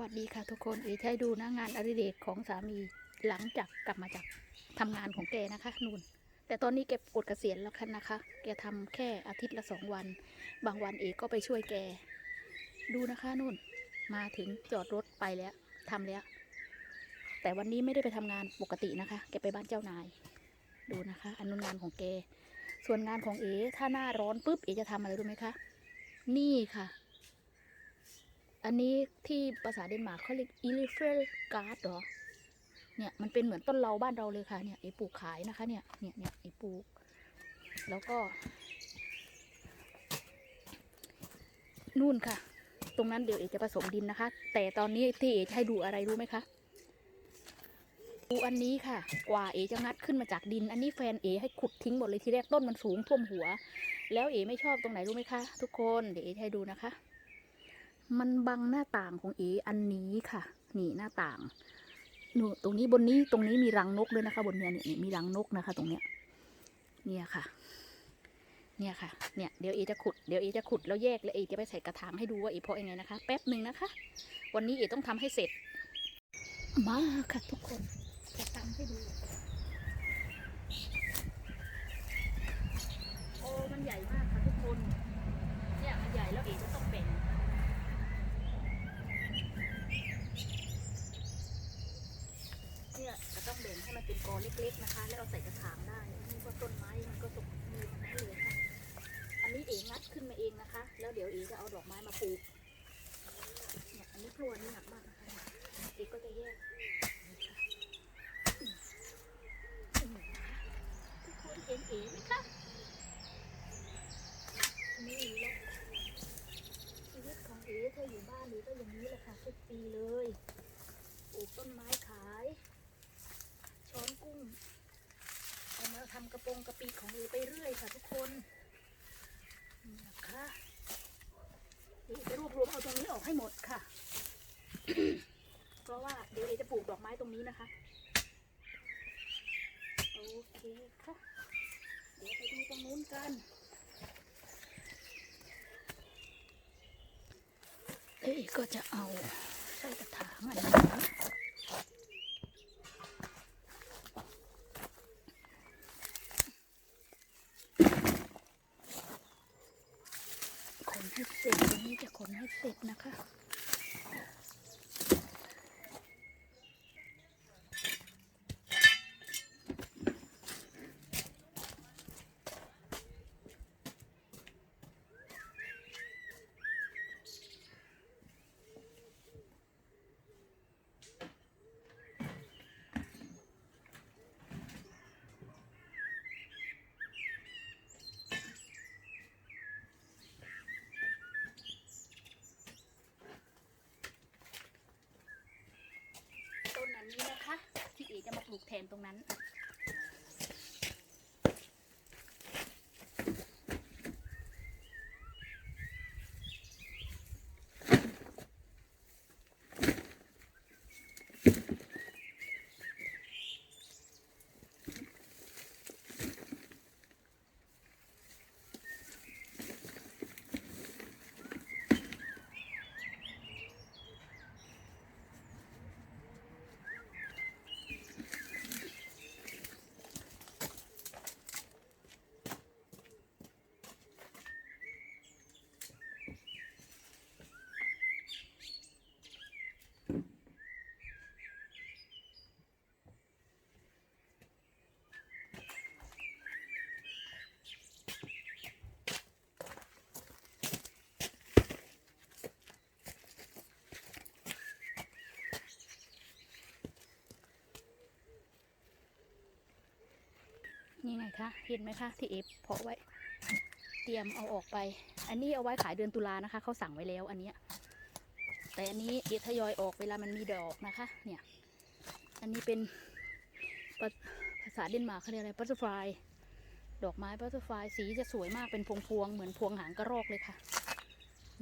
วัสดีค่ะทุกคนเอ๋ให้ดูน้างานอดิเรกของสามีหลังจากกลับมาจากทำงานของแกนะคะนู่น แต่ตอนนี้แกปลดเกษียณแล้วค่ะนะคะ แกทำแค่อาทิตย์ละสองวัน บางวันเอ๋ก็ไปช่วยแก ดูนะคะนู่น มาถึงจอดรถไปแล้วทำแล้ว แต่วันนี้ไม่ได้ไปทำงานปกตินะคะ แกไปบ้านเจ้านาย ดูนะคะอนุนงานของแก ส่วนงานของเอ๋ถ้าหน้าร้อนปุ๊บเอ๋จะทำอะไรรู้ไหมคะ นี่ค่ะ อันนี้ที่ภาษาเดนมาร์กเขาเรียก e l e p h a n t garden เหรอ เนี่ยมันเป็นเหมือนต้นเราบ้านเราเลยค่ะ เนี่ยไอปลูกขายนะคะ เนี่ย เนี่ยเนี่ยไอปลูก แล้วก็ นู่นค่ะ ตรงนั้นเดี๋ยวเอจะผสมดินนะคะ แต่ตอนนี้ที่เอจะให้ดูอะไรรู้ไหมคะ ดูอันนี้ค่ะ กว่าเอจะงัดขึ้นมาจากดิน อันนี้แฟนเอให้ขุดทิ้งหมดเลยทีแรกต้นมันสูงท่วมหัว แล้วเอไม่ชอบตรงไหนรู้ไหมคะ ทุกคน เดี๋ยวเอจะให้ดูนะคะ มันบังหน้าต่างของเออันนี้ค่ะ นี่หน้าต่างหนูตรงนี้บนนี้ตรงนี้มีรังนกด้วยนะคะ บนเนี้ยเนี่ยเนี่ยมีรังนกนะคะ ตรงเนี้ย เนี่ยค่ะ เนี่ยค่ะ เนี่ยเดี๋ยวเอจะขุดเดี๋ยวเอจะขุดแล้วแยกแล้วเอจะไปใส่กระถางให้ดูว่าเอเพาะยังไงนะคะ แป๊บหนึ่งนะคะ วันนี้เอต้องทำให้เสร็จ มาค่ะทุกคนจะทำให้ดูโอ้มันใหญ่มากค่ะทุกคน เนี่ยมันใหญ่แล้วเอจะต้องแบ่ง เนี่ยจะต้องแบ่งให้มันเป็นก อเล็กๆนะคะ แล้วเราใส่กระถางได้นี่ก็ต้นไม้มันก็สุกมีทั้งนั้เลยค่ะอันนี้เองงัดขึ้นมาเองนะคะ แล้วเดี๋ยวเอ๋จะเอาดอกไม้มาปลูก เนี่ยอันนี้พลวนนี่หนักมากนะคะเนี่ยเอก็จะแยกนี่ค่ะอืมทุกคนเห็นเอ๋ไหมคะนี่แหละชีวิตของเอ๋เธออยู่บ้านเอ๋ก็อย่างนี้แหละค่ะทุกปีเลย ปลูกต้นไม้ขาย ช้อนกุ้ง เอามาทำกระโปรงกระปีของเอไปเรื่อยค่ะทุกคนนี่นะคะเดี๋ยวเอจะรวบรวมเอาตรงนี้ออกให้หมดค่ะ เพราะว่าเดี๋ยวเอจะปลูกดอกไม้ตรง นี้นะคะโอเคค่ะเดี๋ยวไปดูตรงนู้นกันเอ๊ก็จะเอาใส่กระถางอันนี้ขนให้เสร็จวันนี้จะขนให้เสร็จนะคะ ต้นอันนี้นะคะ ที่เอจะมาปลูกแท นตรงนั้น นี่ไงคะเห็นไหมคะที่เอฟเพาะไว้ เตรียมเอาออกไป อันนี้เอาไว้ขายเดือนตุลานะคะเขาสั่งไว้แล้วอันเนี้ยแต่อันนี้เอทยอยออกเวลามันมีดอกนะคะ เนี่ย อันนี้เป็นภาภาษาเดนมาร์กเขาเรียกอะไรบัตเตอร์ฟลายดอกไม้บัตเตอร์ฟลายสีจะสวยมากเป็นพวงๆเหมือนพวงหางกระรอกเลยค่ะ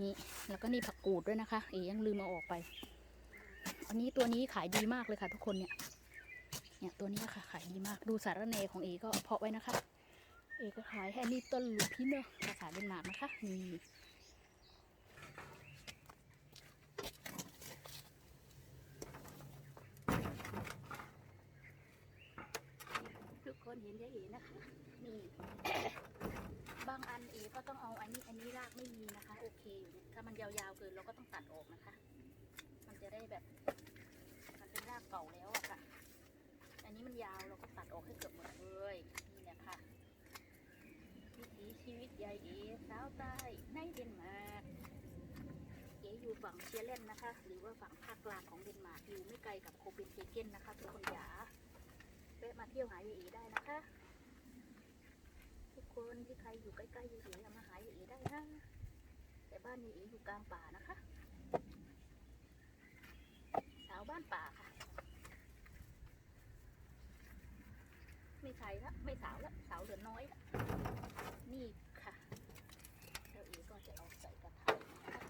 นี่แล้วก็นี่ผักกูดด้วยนะคะ เอยังลืมเอาออกไป อันนี้ตัวนี้ขายดีมากเลยค่ะทุกคนเนี่ย เนี่ยตัวนี้ค่ะขายดีมากดูสารเนของเอก็เพาะไว้นะคะ เอก็ขายแฮนนี่ต้นลูพีเนอร์ภาษาเดนมาร์กนะคะนี่ทุกคนเห็นจะเอ๋นะคะ นี่ บางอันเอ๋ก็ต้องเอาอันนี้อันนี้รากไม่มีนะคะ โอเคถ้ามันยาวๆเกินเราก็ต้องตัดออกนะคะ มันจะได้แบบ มันเป็นรากเก่าแล้วอะ นี้มันยาวเราก็ตัดออกให้เกือบหมดเลยนี่แหละค่ะวิถีชีวิตยายเอ๋สาวใต้ในเดนมาร์กเอ๋อยู่ฝั่งเชียร์แลนนะคะ หรือว่าฝั่งภาคกลางของเดนมาร์กอยู่ไม่ไกลกับโคเปนเฮเกนนะคะทุกคนจ๋าแวะมาเที่ยวหายายเอ๋ได้นะคะ ทุกคนที่ใครอยู่ใกล้ๆยายเอ๋มาหายายเอ๋ได้นะแต่บ้านยายเอ๋อยู่กลางป่านะคะ สาวบ้านป่าค่ะ ไม่ใช่ละไม่สาวละสาวเหลือน้อยละนี่ค่ะเจ้าเอ๋ก็จะเอาใส่กระถางนะ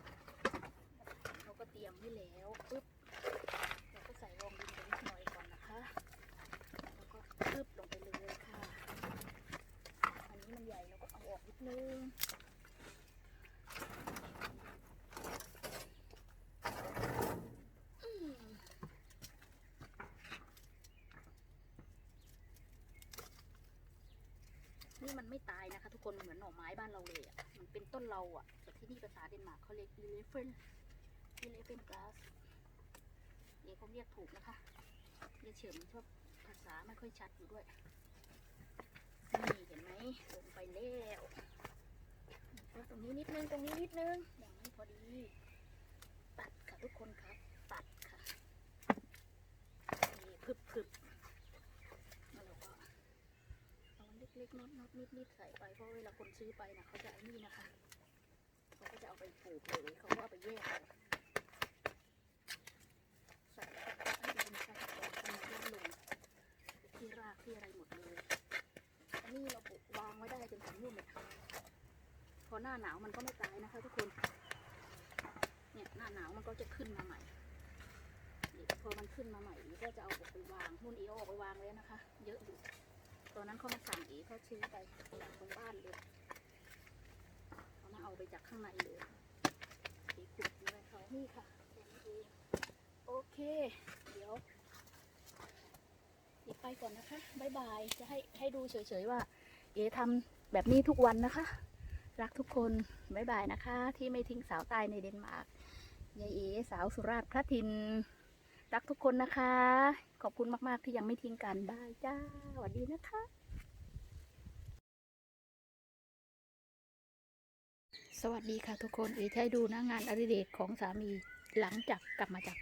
เราก็เตรียมไว้แล้วปึ๊บเราก็ใส่รองดินไปนิดหน่อยก่อนนะคะ แล้วก็ปึ๊บลงไปเลยค่ะ อันนี้มันใหญ่เราก็เอาออกนิดนึง อืม นี่มันไม่ตายนะคะ ทุกคนมันเหมือนหน่อไม้บ้านเราเลยอะมันเป็นต้นเราอะแต่ที่นี่ภาษาเดนมาร์กเขาเรียก elephant elephant grass เดี๋ยวผมเรียกถูกนะคะเรียกเฉิมชอบภาษาไม่ค่อยชัดอยู่ด้วยนี่เห็นไหมลงไปแล้วแล้วตรงนี้นิดนึงตรงนี้นิดนึงอย่างนี้พอดีตัดค่ะทุกคนครับตัดค่ะนี่พึบพึบแล้วเราก็เอาเล็กๆน็อตน็อตนิดนิดๆใส่ไปเพราะเวลาคนซื้อไปนะเขาจะไอ้นี่นะคะเขาก็จะเอาไปปลูกเลยเขาก็เอาไปแยกใส่แล้วก็ให้ดินใส่ก่อนให้มันร่วนลงที่รากที่อะไรหมดเลยอันนี้เราปลูกวางไว้ได้จนถึงนู่นเลยพอหน้าหนาวมันก็ไม่ตายนะคะ ทุกคนเนี่ยหน้าหนาวมันก็จะขึ้นมาใหม่พอมันขึ้นมาใหม่ก็จะเอาออกไปวางนู่นเอออกไปวางแล้วนะคะ เยอะอยู่ ตอนนั้นเขามาสั่งอีเขาซื้อไปจากตรงบ้านเลยเขามาเอาไปจากข้างในเลยอีขุดเลยเขานี่ค่ะแค่นี้เองโอเค เดี๋ยวเดี๋ยวไปก่อนนะคะบายบายจะให้ให้ดูเฉยๆว่า เอทำแบบนี้ทุกวันนะคะ รักทุกคนบายบายนะคะ ที่ไม่ทิ้งสาวตายในเดนมาร์กยายเอสาวสุราษฎร์พระทิน รักทุกคนนะคะ ขอบคุณมาก ๆ ที่ยังไม่ทิ้งกันบายจ้าสวัสดีนะคะ สวัสดีค่ะทุกคนเอ๋ให้ดูนะงานอดิเรกของสามีหลังจากกลับมาจาก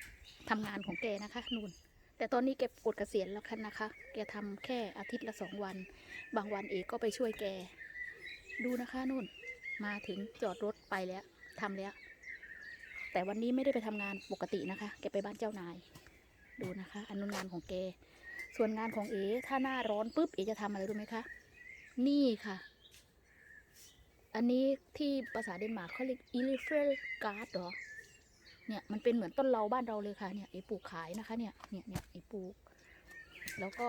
ทำงานของแกนะคะนู่นแต่ตอนนี้แกปลดเกษียณแล้วคันนะคะ แกทำแค่อาทิตย์ละสองวัน บางวันเอ๋ก็ไปช่วยแก ดูนะคะนู่น มาถึงจอดรถไปแล้วทำแล้ว แต่วันนี้ไม่ได้ไปทำงานปกตินะคะ แกไปบ้านเจ้านาย ดูนะคะ อันนู้นงานของแก ส่วนงานของเอ๋ถ้าหน้าร้อนปุ๊บเอ๋จะทำอะไรรู้ไหมคะ นี่ค่ะ อันนี้ที่ภาษาเดนมาร์กเขาเรียก elephant guard เหรอ เนี่ยมันเป็นเหมือนต้นเราบ้านเราเลยค่ะ เนี่ยเอ๋ปลูกขายนะคะ เนี่ย เนี่ยเนี่ยเอ๋ปลูก แล้วก็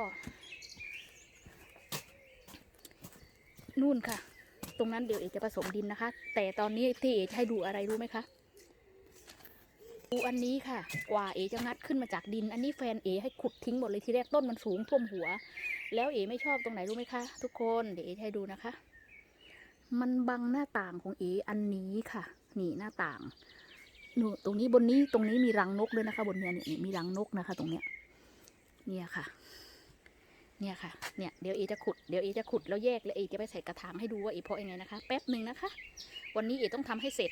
นู่นค่ะ ตรงนั้นเดี๋ยวเอกจะผสมดินนะคะ แต่ตอนนี้ที่เอกจะให้ดูอะไรรู้ไหมคะ ดูอันนี้ค่ะ กว่าเอจะงัดขึ้นมาจากดิน อันนี้แฟนเอให้ขุดทิ้งหมดเลยทีแรกต้นมันสูงท่วมหัว แล้วเอไม่ชอบตรงไหนรู้ไหมคะ ทุกคนเดี๋ยวเอให้ดูนะคะ มันบังหน้าต่างของเออันนี้ค่ะ นี่หน้าต่างหนูตรงนี้บนนี้ตรงนี้มีรังนกด้วยนะคะ บนเนี้ยเนี่ยมีรังนกนะคะ ตรงเนี้ย เนี่ยค่ะ เนี่ยค่ะ เนี่ยเดี๋ยวเอจะขุดเดี๋ยวเอจะขุดแล้วแยกแล้วเอจะไปใส่กระถางให้ดูว่าเอเพาะยังไงนะคะ แป๊บหนึ่งนะคะ วันนี้เอต้องทำให้เสร็จ